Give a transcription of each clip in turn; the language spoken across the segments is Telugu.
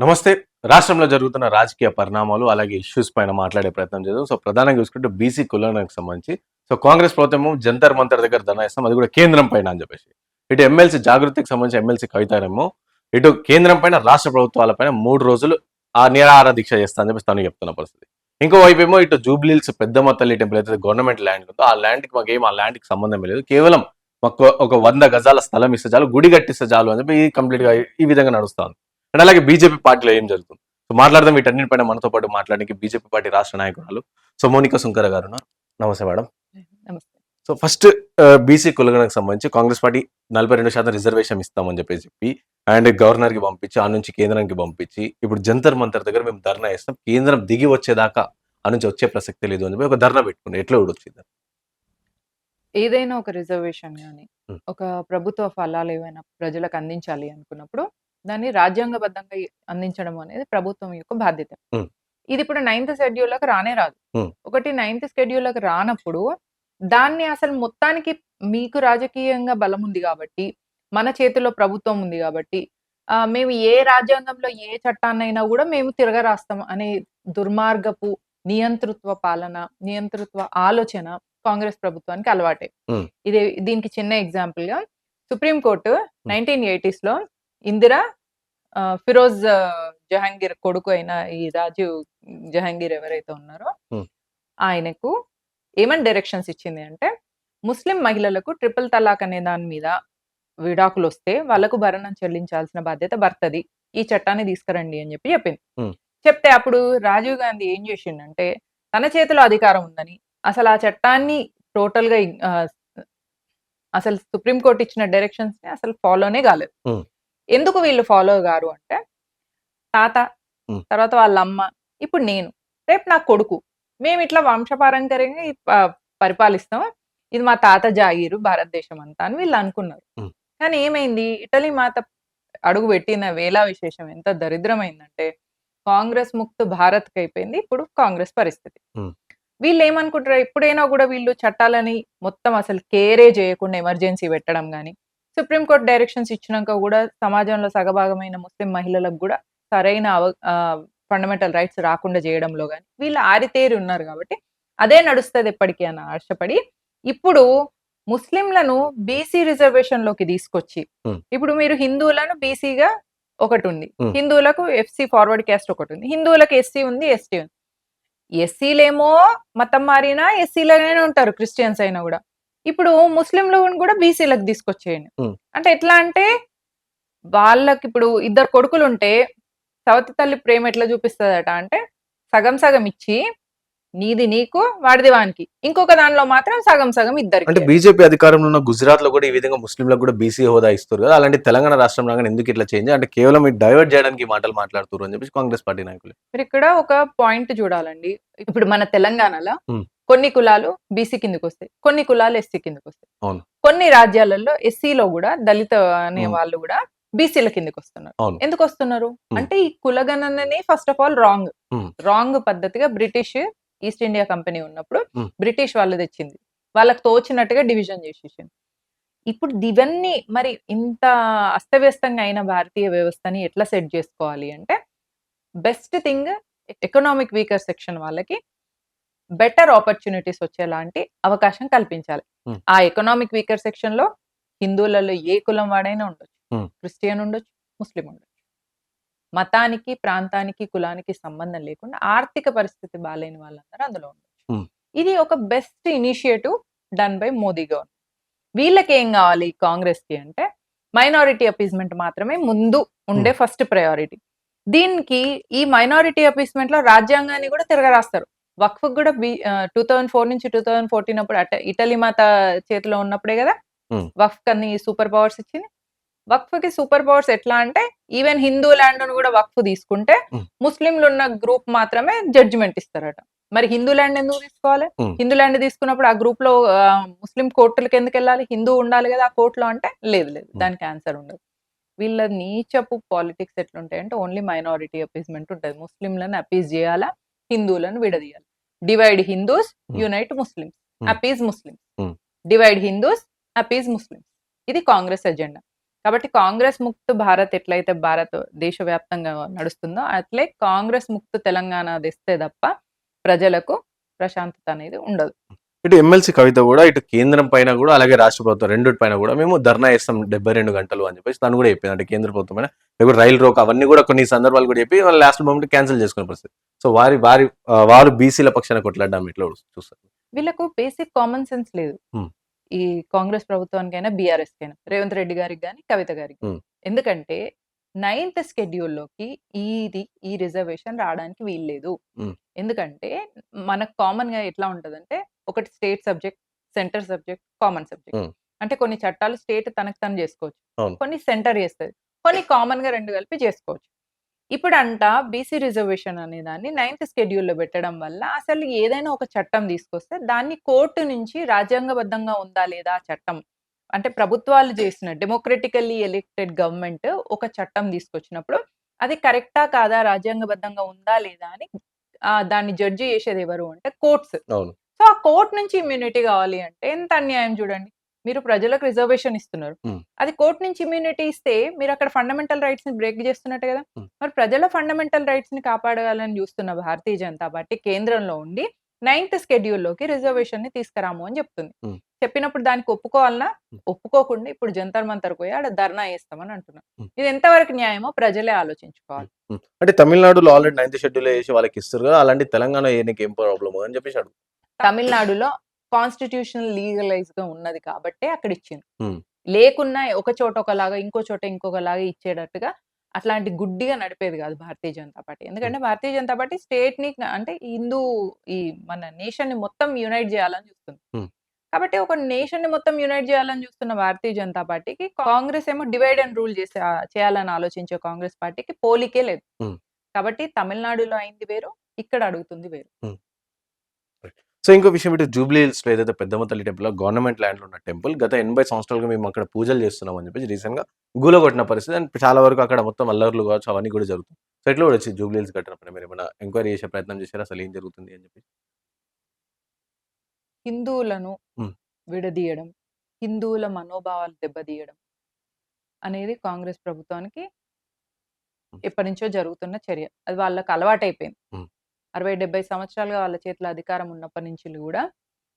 నమస్తే. రాష్ట్రంలో జరుగుతున్న రాజకీయ పరిణామాలు అలాగే ఇష్యూస్ పైన మాట్లాడే ప్రయత్నం చేద్దాం. సో ప్రధానంగా చూసుకుంటే బీసీ కులానికి సంబంధించి సో కాంగ్రెస్ ప్రభుత్వం జంతర్ మంతర్ దగ్గర ధనాయిస్తాం ఇస్తాం అది కూడా కేంద్రం పైన అని చెప్పేసి. ఇటు ఎమ్మెల్సీ జాగృతికి సంబంధించి ఎమ్మెల్సీ కవితారేమో ఇటు కేంద్రం పైన రాష్ట్ర ప్రభుత్వాల పైన మూడు రోజులు ఆ నిరాహార దీక్ష చేస్తా అని చెప్పేసి తను చెప్తున్న పరిస్థితి. ఇంకోవైపు ఏమో ఇటు జూబ్లీల్స్ పెద్దమ్మ తల్లి టెంపుల్ అయితే గవర్నమెంట్ ల్యాండ్ ఉందో ఆ ల్యాండ్కి మాకు ఏం ఆ ల్యాండ్కి సంబంధం లేదు. కేవలం మాకు ఒక వంద గజాల స్థలం ఇస్తే చాలు గుడి కట్టిస్తే చాలు అని చెప్పి ఈ కంప్లీట్గా ఈ విధంగా నడుస్తుంది అండ్ అలాగే బీజేపీ పార్టీలో ఏం జరుగుతుంది? సో మాట్లాడదాం వీటన్నిటిపైన మనతో పాటు మాట్లాడడానికి బీజేపీ పార్టీ రాష్ట్ర నాయకురాలు. సో మోనికా సుంకర గారు. నమస్తే మేడం. నమస్తే. సో ఫస్ట్ బీసీ కులగణకు సంబంధించి కాంగ్రెస్ పార్టీ నలభై రెండు శాతం రిజర్వేషన్ ఇస్తామని చెప్పేసి చెప్పి అండ్ గవర్నర్కి పంపించి ఆ నుంచి కేంద్రానికి పంపించి ఇప్పుడు జంతర్ మంతర్ దగ్గర మేము ధర్నా ఇస్తాం కేంద్రం దిగి వచ్చేదాకా ఆ నుంచి వచ్చే ప్రసక్తి లేదు అని చెప్పి ఒక ధర్నా పెట్టుకుని ఎట్లా వచ్చింది ఏదైనా ఒక రిజర్వేషన్ కానీ. ఒక ప్రభుత్వ ఫలాలు ఏవైనా ప్రజలకు అందించాలి అనుకున్నప్పుడు దాన్ని రాజ్యాంగబద్ధంగా అందించడం అనేది ప్రభుత్వం యొక్క బాధ్యత. ఇది ఇప్పుడు నైన్త్ షెడ్యూల్లోకి రానే రాదు. ఒకటి నైన్త్ షెడ్యూల్లోకి రానప్పుడు దాన్ని అసలు మొత్తానికి మీకు రాజకీయంగా బలం ఉంది కాబట్టి మన చేతిలో ప్రభుత్వం ఉంది కాబట్టి ఆ, మేము ఏ రాజ్యాంగంలో ఏ చట్టాన్నైనా కూడా మేము తిరగరాస్తాం అనే దుర్మార్గపు నియంతృత్వ పాలన నియంతృత్వ ఆలోచన కాంగ్రెస్ ప్రభుత్వానికి అలవాటే. ఇది దీనికి చిన్న ఎగ్జాంపుల్గా సుప్రీంకోర్టు నైన్టీన్ ఎయిటీస్లో ఇందిరా ఫిరోజ్ జహాంగీర్ కొడుకు అయిన ఈ రాజీవ్ జహాంగీర్ ఎవరైతే ఉన్నారో. ఆయనకు ఏమని డైరెక్షన్స్ ఇచ్చింది అంటే ముస్లిం మహిళలకు ట్రిపుల్ తలాక్ అనే దాని మీద విడాకులు వస్తే వాళ్ళకు భరణం చెల్లించాల్సిన బాధ్యత భర్తది ఈ చట్టాన్ని తీసుకురండి అని చెప్పి చెప్పింది. చెప్తే అప్పుడు రాజీవ్ గాంధీ ఏం చేసిండంటే తన చేతిలో అధికారం ఉందని అసలు ఆ చట్టాన్ని టోటల్గా అసలు సుప్రీంకోర్టు ఇచ్చిన డైరెక్షన్స్ని అసలు ఫాలోనే కాలేదు. ఎందుకు వీళ్ళు ఫాలో గారు అంటే తాత. తర్వాత వాళ్ళ అమ్మ ఇప్పుడు నేను రేపు నా కొడుకు మేము ఇట్లా ప- పరిపాలిస్తాం ఇది మా తాత జాగీరు భారతదేశం అంతా అని వీళ్ళు అనుకున్నారు. కానీ ఏమైంది ఇటలీ మాత అడుగు పెట్టిన వేలా విశేషం ఎంత దరిద్రమైందంటే కాంగ్రెస్ ముక్త భారత్ అయిపోయింది ఇప్పుడు కాంగ్రెస్ పరిస్థితి. వీళ్ళు ఏమనుకుంటారు ఎప్పుడైనా కూడా వీళ్ళు చట్టాలని మొత్తం అసలు కేరే చేయకుండా ఎమర్జెన్సీ పెట్టడం కానీ సుప్రీంకోర్టు డైరెక్షన్స్ ఇచ్చినాక కూడా సమాజంలో సగభాగమైన ముస్లిం మహిళలకు కూడా సరైన ఫండమెంటల్ రైట్స్ రాకుండా చేయడంలో కానీ వీళ్ళు ఆరితేరి ఉన్నారు కాబట్టి అదే నడుస్తుంది ఎప్పటికీ అని ఆశపడి ఇప్పుడు ముస్లింలను బీసీ రిజర్వేషన్లోకి తీసుకొచ్చి. ఇప్పుడు మీరు హిందువులను బీసీగా ఒకటి ఉంది. హిందువులకు ఎఫ్సి ఫార్వర్డ్ క్యాస్ట్ ఒకటి ఉంది హిందువులకు ఎస్సీ ఉంది ఎస్టీ ఉంది ఎస్సీలేమో మతం మారినా ఎస్సీలనే ఉంటారు క్రిస్టియన్స్ అయినా కూడా ఇప్పుడు ముస్లింలు కూడా బీసీలకు తీసుకొచ్చేయండి. అంటే ఎట్లా అంటే వాళ్ళకి ఇప్పుడు ఇద్దరు కొడుకులు ఉంటే సవతి తల్లి ప్రేమ ఎట్లా చూపిస్తుందట అంటే సగం సగం ఇచ్చి నీది నీకు వాడిది వానికి. ఇంకొక దానిలో మాత్రం సగం సగం అంటే ఇద్దరికి బీజేపీ అధికారంలో ఉన్న గుజరాత్లో కూడా ఈ విధంగా ముస్లింలకు కూడా బీసీ హోదా ఇస్తారు కదా అలాంటి తెలంగాణ రాష్ట్రంలో కానీ ఎందుకు ఇట్లా చేంజ్? అంటే కేవలం డైవర్ట్ చేయడానికి మాటలు మాట్లాడుతున్నారు అని చెప్పేసి కాంగ్రెస్ పార్టీ నాయకులు. మీరు ఇక్కడ ఒక పాయింట్ చూడాలండి. ఇప్పుడు మన తెలంగాణలో. కొన్ని కులాలు బీసీ కిందకి వస్తాయి కొన్ని కులాలు ఎస్సీ కిందకి వస్తాయి. కొన్ని రాజ్యాలలో ఎస్సీలో కూడా దళిత అనే. వాళ్ళు కూడా బీసీల కిందకి వస్తున్నారు. ఎందుకు వస్తున్నారు. అంటే ఈ కులగణనని first of all wrong. Wrong పద్ధతిగా బ్రిటిష్ ఈస్ట్ ఇండియా కంపెనీ ఉన్నప్పుడు. బ్రిటిష్ వాళ్ళు తెచ్చింది వాళ్ళకి తోచినట్టుగా డివిజన్ చేసేసింది ఇప్పుడు ఇవన్నీ మరి ఇంత అస్తవ్యస్తంగా అయిన భారతీయ వ్యవస్థని ఎట్లా సెట్ చేసుకోవాలి అంటే best thing economic weaker section వాళ్ళకి బెటర్ ఆపర్చునిటీస్ వచ్చేలాంటి అవకాశం కల్పించాలి. ఆ ఎకనామిక్ వీకర్ సెక్షన్లో హిందువులలో ఏ కులం వాడైనా ఉండొచ్చు. క్రిస్టియన్ ఉండొచ్చు ముస్లిం ఉండొచ్చు. మతానికి ప్రాంతానికి కులానికి సంబంధం లేకుండా ఆర్థిక పరిస్థితి బాగాలేని వాళ్ళందరూ అందులో ఉండొచ్చు. ఇది ఒక best initiative done by Modi government. వీళ్ళకి ఏం కావాలి కాంగ్రెస్కి అంటే మైనారిటీ అపీస్మెంట్ మాత్రమే ముందు ఉండే ఫస్ట్ ప్రయారిటీ. దీనికి ఈ మైనారిటీ అపీస్మెంట్లో రాజ్యాంగాన్ని కూడా తిరగరాస్తారు. వక్ఫ్ కూడా టూ థౌజండ్ ఫోర్ నుంచి టూ థౌజండ్ ఫోర్టీన్ అప్పుడు అట ఇటలీ మాత చేతిలో ఉన్నప్పుడే కదా. వక్ఫ్ కన్ని సూపర్ పవర్స్ ఇచ్చింది. వక్ఫ్కి సూపర్ పవర్స్ ఎట్లా అంటే ఈవెన్ హిందూ ల్యాండ్ కూడా వక్ఫ్ తీసుకుంటే. ముస్లింలు ఉన్న గ్రూప్ మాత్రమే జడ్జిమెంట్ ఇస్తారట. మరి హిందూ ల్యాండ్ ఎందుకు తీసుకోవాలి. హిందూ ల్యాండ్ తీసుకున్నప్పుడు ఆ గ్రూప్లో ముస్లిం కోర్టులకు ఎందుకు వెళ్ళాలి? హిందూ ఉండాలి కదా ఆ కోర్టులో అంటే లేదు లేదు. దానికి ఆన్సర్ ఉండదు. వీళ్ళ నీచపు పాలిటిక్స్ ఎట్లుంటాయి అంటే ఓన్లీ మైనారిటీ అపీస్మెంట్ ఉంటుంది. ముస్లింలను అపీజ్ చేయాలా? హిందువులను విడదీయాలి? Divide Hindus. Unite Hmm. Appease Hmm. Divide Hindus appease Muslims ఇది కాంగ్రెస్ ఎజెండా కాబట్టి కాంగ్రెస్ ముక్త్ భారత్ ఎట్లయితే భారత్ దేశవ్యాప్తంగా నడుస్తుందో అట్లే కాంగ్రెస్ ముక్త్ తెలంగాణ తెస్తే తప్ప ప్రజలకు ప్రశాంతత అనేది ఉండదు ఇటు ఎమ్మెల్సీ కవిత కూడా ఇటు కేంద్రం పైన కూడా అలాగే రాష్ట్ర ప్రభుత్వం రెండు పైన కూడా మేము ధర్నా చేస్తాం డెబ్బై రెండు గంటలు అని చెప్పేసి తను కూడా చెప్పింది అంటే కేంద్ర ప్రభుత్వం పైన లేకపోతే రైలు రోక్ అవన్నీ కూడా కొన్ని సందర్భాలు కూడా చెప్పి వాళ్ళు లాస్ట్ మూమెంట్ క్యాన్సిల్ చేసుకునే పరిస్థితి సో వారి వారి వారు బీసీల పక్షాన కొట్లాడడం ఇట్లా చూస్తారు వీళ్ళకు బేసిక్ కామన్ సెన్స్ లేదు. ఈ కాంగ్రెస్ ప్రభుత్వానికైనా బీఆర్ఎస్ కైనా రేవంత్ రెడ్డి గారికి కానీ కవిత గారికి. ఎందుకంటే నైన్త్లోకి ఇది ఈ రిజర్వేషన్ రావడానికి వీల్లేదు. ఎందుకంటే మనకు కామన్గా ఎట్లా ఉంటదంటే ఒకటి state subject centre subject common subject. అంటే కొన్ని చట్టాలు స్టేట్ తనకు తను చేసుకోవచ్చు. కొన్ని సెంటర్ చేస్తుంది. కొన్ని కామన్గా రెండు కలిపి చేసుకోవచ్చు. ఇప్పుడు అంట బీసీ రిజర్వేషన్ అనే దాన్ని నైన్త్లో పెట్టడం వల్ల అసలు ఏదైనా ఒక చట్టం తీసుకొస్తే దాన్ని కోర్టు నుంచి రాజ్యాంగబద్ధంగా ఉందా లేదా ఆ చట్టం? అంటే ప్రభుత్వాలు చేసిన డెమోక్రటికల్లీ ఎలెక్టెడ్ గవర్నమెంట్ ఒక చట్టం తీసుకొచ్చినప్పుడు అది కరెక్టా కాదా? రాజ్యాంగబద్ధంగా ఉందా లేదా అని దాన్ని జడ్జి చేసేది ఎవరు అంటే కోర్ట్స్. సో ఆ కోర్ట్ నుంచి ఇమ్యూనిటీ కావాలి అంటే ఎంత అన్యాయం చూడండి మీరు ప్రజలకు రిజర్వేషన్ ఇస్తున్నారు. అది కోర్ట్ నుంచి ఇమ్యూనిటీ ఇస్తే మీరు అక్కడ ఫండమెంటల్ రైట్స్ని బ్రేక్ చేస్తున్నట్టు కదా. మరి ప్రజల ఫండమెంటల్ రైట్స్ని కాపాడాలని చూస్తున్న భారతీయ జనతా పార్టీ కేంద్రంలో ఉండి నైన్త్లోకి రిజర్వేషన్ని తీసుకురాము అని చెప్తుంది. చెప్పినప్పుడు దానికి ఒప్పుకోవాలన్నా. ఒప్పుకోకుండా ఇప్పుడు జంతర్ మంతర్ పోయి ఆడ ధర్నా చేస్తామని అంటున్నారు Hmm. ఇది ఎంతవరకు న్యాయమో ప్రజలే ఆలోచించుకోవాలి. అంటే తమిళనాడులో ఆల్రెడీ నైన్త్ షెడ్యూల్ వేసి వాళ్ళకి ఇస్తారు కదా అలాంటి తెలంగాణ ఏం ప్రాబ్లమ్ అని చెప్పేసి తమిళనాడులో కాన్స్టిట్యూషనల్ లీగలైజ్గా ఉన్నది కాబట్టే అక్కడ ఇచ్చింది. లేకున్నా ఒక చోట ఒకలాగా ఇంకో చోట ఇంకొకలాగా ఇచ్చేటట్టుగా అట్లాంటి గుడ్డిగా నడిపేది కాదు భారతీయ జనతా పార్టీ. ఎందుకంటే భారతీయ జనతా పార్టీ స్టేట్ని అంటే హిందూ ఈ మన నేషన్ని మొత్తం యునైట్ చేయాలని చూస్తుంది. కాబట్టి ఒక నేషన్ని మొత్తం యునైట్ చేయాలని చూస్తున్న భారతీయ జనతా పార్టీకి కాంగ్రెస్ ఏమో డివైడ్ అండ్ రూల్ చేసే చేయాలని ఆలోచించే కాంగ్రెస్ పార్టీకి పోలికే లేదు. కాబట్టి తమిళనాడులో అయింది వేరు ఇక్కడ అడుగుతుంది వేరు. సో ఇంకో విషయం ఇటు జూబ్లీ హిల్స్లో ఏదైతే పెద్దమ్మ తల్లి టెంపుల్ గవర్నమెంట్ ల్యాండ్లో ఉన్న టెంపుల్ గత ఎనభై సంవత్సరాలుగా మేము అక్కడ పూజలు చేస్తున్నాం అని చెప్పేసి రీసెంట్గా గూలగొట్టిన పరిస్థితి. అండ్ చాలా వరకు అక్కడ మొత్తం అల్లర్లు కావచ్చు అవన్నీ కూడా జరుగుతుంది సో ఎట్లా కూడా వచ్చి జూబ్లీ హిల్స్ కట్టినప్పుడు మీరు ఏమైనా ఎంక్వైరీ చేసే ప్రయత్నం చేశారా? అసలు ఏం జరుగుతుంది అని చెప్పి హిందువులను. విడదీయడం హిందువుల మనోభావాలు దెబ్బతీయడం అనేది కాంగ్రెస్ ప్రభుత్వానికి. ఎప్పటి నుంచో జరుగుతున్న చర్య. అది వాళ్ళకి అలవాటైపోయింది. అరవై డెబ్బై సంవత్సరాలుగా వాళ్ళ చేతిలో అధికారం ఉన్నప్పటి నుంచి కూడా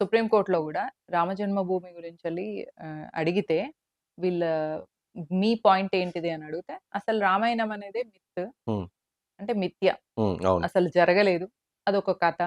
సుప్రీంకోర్టులో కూడా రామజన్మభూమి గురించి వెళ్ళి అడిగితే వీళ్ళ మీ పాయింట్ ఏంటిది అని అడిగితే అసలు రామాయణం అనేది మిత్. అంటే మిథ్య. అసలు జరగలేదు. అదొక కథ.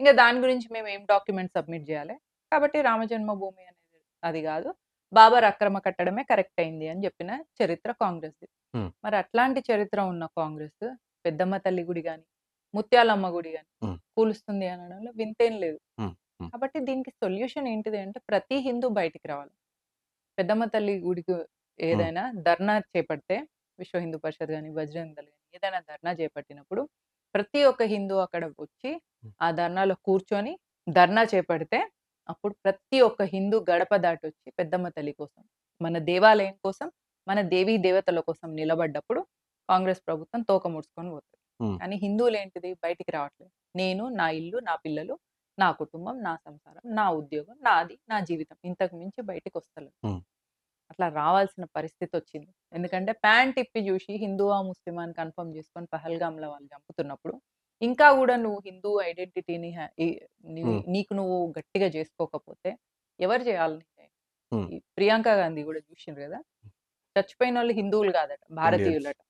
ఇంకా దాని గురించి మేము ఏం డాక్యుమెంట్ సబ్మిట్ చేయాలి? కాబట్టి రామజన్మభూమి అనేది అది కాదు. బాబర్ అక్రమ కట్టడమే కరెక్ట్ అయింది అని చెప్పిన చరిత్ర కాంగ్రెస్ Hmm. మరి అట్లాంటి చరిత్ర ఉన్న కాంగ్రెస్ పెద్దమ్మ తల్లి గుడి కానీ ముత్యాలమ్మ గుడి Hmm. కూలుస్తుంది అనడంలో వింతేం లేదు. కాబట్టి దీనికి సొల్యూషన్ ఏంటిది అంటే ప్రతి హిందూ బయటికి రావాలి పెద్దమ్మ తల్లి గుడికి ఏదైనా ధర్నా చేపడితే విశ్వ హిందూ పరిషత్ కానీ బజరంగ దళ్ కానీ ఏదైనా ధర్నా చేపట్టినప్పుడు ప్రతి ఒక్క హిందూ అక్కడ వచ్చి ఆ ధర్నాలో కూర్చొని ధర్నా చేపడితే అప్పుడు ప్రతి ఒక్క హిందూ గడప దాటి వచ్చి పెద్దమ్మ తల్లి కోసం మన దేవాలయం కోసం మన దేవీ దేవతల కోసం నిలబడ్డప్పుడు కాంగ్రెస్ ప్రభుత్వం తోక ముడుచుకొని పోతుంది. కానీ హిందువులు ఏంటిది బయటికి రావట్లేదు నేను నా ఇల్లు నా పిల్లలు నా కుటుంబం నా సంసారం నా ఉద్యోగం నాది నా జీవితం ఇంతకు మించి బయటికి వస్తలేదు. అట్లా రావాల్సిన పరిస్థితి వచ్చింది ఎందుకంటే ప్యాంట్ ఇప్పి చూసి హిందువా ముస్లిమా అని కన్ఫర్మ్ చేసుకొని పహల్గామ్లో వాళ్ళు చంపుతున్నప్పుడు ఇంకా కూడా నువ్వు హిందూ ఐడెంటిటీని. నీకు నువ్వు గట్టిగా చేసుకోకపోతే ఎవరు చేయాలి నీకు? ఈ ప్రియాంక గాంధీ కూడా చూసిండ్రు కదా చచ్చిపోయిన వాళ్ళు హిందువులు కాదట భారతీయులట.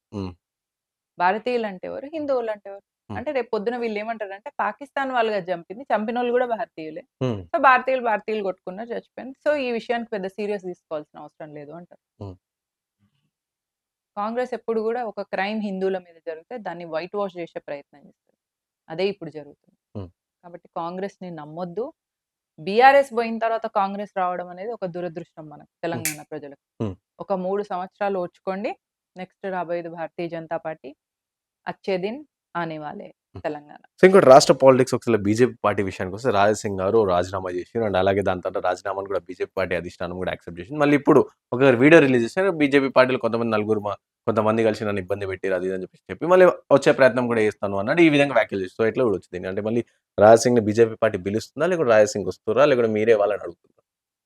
భారతీయులు అంటే ఎవరు హిందువులు అంటే ఎవరు. అంటే రేపు పొద్దున వీళ్ళు ఏమంటారంటే పాకిస్తాన్ వాళ్ళుగా చంపింది చంపిన వాళ్ళు కూడా భారతీయులే. సో భారతీయులు భారతీయులు కొట్టుకున్నారు చచ్చిపోయింది సో ఈ విషయానికి పెద్ద సీరియస్ తీసుకోవాల్సిన అవసరం లేదు అంటారు. కాంగ్రెస్ ఎప్పుడు కూడా ఒక క్రైమ్ హిందువుల మీద జరిగితే దాన్ని వైట్ వాష్ చేసే ప్రయత్నం చేస్తారు అదే ఇప్పుడు జరుగుతుంది. కాబట్టి కాంగ్రెస్ని నమ్మొద్దు. బీఆర్ఎస్ పోయిన తర్వాత కాంగ్రెస్ రావడం అనేది ఒక దురదృష్టం మనకు తెలంగాణ ప్రజలకు. ఒక మూడు సంవత్సరాలు ఓర్చుకోండి నెక్స్ట్ రాబోయేది భారతీయ జనతా పార్టీ. అచ్చే దిన్ ఆనే వాళ్ళే తెలంగాణ సో ఇంకోటి రాష్ట్ర పాలిటిక్స్ ఒకసారి బీజేపీ పార్టీ విషయానికి వస్తే రాజసింగ్ గారు రాజీనామా చేసి అండ్ అలాగే దాని తర్వాత రాజీనామాను కూడా బీజేపీ పార్టీ అధిష్టానం కూడా యాక్సెప్ట్ చేసింది మళ్ళీ ఇప్పుడు ఒక వీడియో రిలీజ్ చేశారు బీజేపీ పార్టీలో కొంతమంది నలుగురు మా కొంతమంది కలిసి నన్ను ఇబ్బంది పెట్టారు అది అని చెప్పి చెప్పి మళ్ళీ వచ్చే ప్రయత్నం కూడా చేస్తాను అన్నాడు ఈ విధంగా వ్యాఖ్యలు చేసి సో ఎట్లా కూడా వచ్చింది అంటే మళ్ళీ రాజసింగ్ని బీజేపీ పార్టీ పిలుస్తుందా లేకపోతే రాజసింగ్ వస్తారా లేకపోతే మీరే వాళ్ళని అడుగుతుందా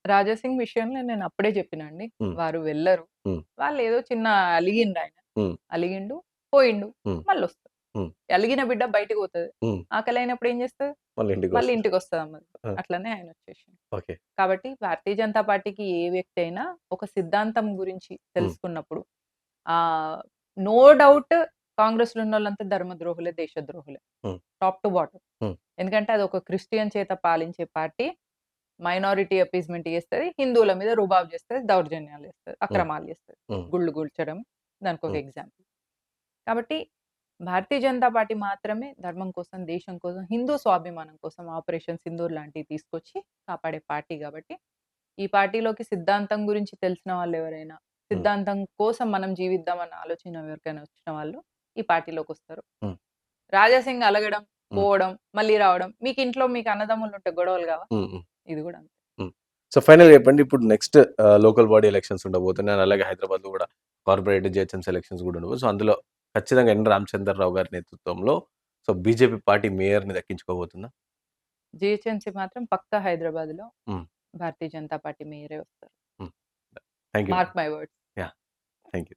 రాజాసింగ్ విషయంలో నేను అప్పుడే చెప్పినండి. వారు వెళ్ళరు. హ్మ్. వాళ్ళు ఏదో చిన్న అలిగిండాయన. హ్మ్. అలిగిండు, పోయిండు. హ్మ్. మళ్ళొస్తది. హ్మ్. అలిగిన బిడ్డ బయటికి పోతది. హ్మ్. ఆకలైనప్పుడు ఏం చేస్తది? మళ్ళీ ఇంటికి మళ్ళీ వస్తుంది. ఆ! అట్లనే ఆయన వచ్చేసిండు. ఓకే. కాబట్టి భారతీయ జనతా పార్టీకి ఏ వ్యక్తి అయినా ఒక సిద్ధాంతం గురించి తెలుసుకున్నప్పుడు ఆహ్, నో డౌట్ కాంగ్రెస్‌లో ఉన్నోళ్ళంతా ధర్మద్రోహులే, దేశద్రోహులే. Top to bottom. ఎందుకంటే అదొక క్రిస్టియన్ చేత పాలించే పార్టీ. మైనారిటీ అపీస్‌మెంట్ చేస్తది. హిందువుల మీద రుబాబ్ చేస్తది. దౌర్జన్యాలు చేస్తది. అక్రమాలు చేస్తది. గుళ్ళు కూల్చడం దానికొక హ్మ్. ఎగ్జాంపుల్. కాబట్టి భారతీయ జనతా పార్టీ మాత్రమే ధర్మం కోసం, దేశం కోసం, హిందూ స్వాభిమానం కోసం ఆపరేషన్ సింధూర్ లాంటివి తీసుకొచ్చి కాపాడే పార్టీ కాబట్టి, ఈ పార్టీలోకి సిద్ధాంతం గురించి తెలిసిన వాళ్ళెవరైనా, సిద్ధాంతం కోసం మనం జీవిద్దామన్న ఆలోచన ఎవరికైనా వచ్చిన వాళ్ళు ఈ పార్టీలోకొస్తారు. హ్మ్. రాజాసింగ్ అలగడం. పోవడం, మళ్ళీ రావడం. మీకు ఇంట్లో మీకు అన్నదమ్ములుంటే గొడవలు కావా? ఇది కూడా అంతే. సో ఫైనల్‌గా చెప్పండి. ఇప్పుడు నెక్స్ట్ లోకల్ బాడీ ఎలక్షన్స్ ఉండబోతున్నాయి. అలాగే హైదరాబాద్‌లో కూడా కార్పొరేట్ జిహెచ్ఎంసీ ఎలక్షన్స్ కూడా ఉండబోతున్నాయి. సో అందులో ఖచ్చితంగా ఎన్ రామచంద్రరావు గారి నేతృత్వంలో సో బీజేపీ పార్టీ మేయర్‌ని దక్కించుకోబోతుందా? జీహెచ్ఎంసీ మాత్రం పక్కా హైదరాబాద్‌లో హ్మ్. భారతీయ జనతా పార్టీ మేయరే వస్తారు. హ్మ్. Thank you. Mark my words. Thank you.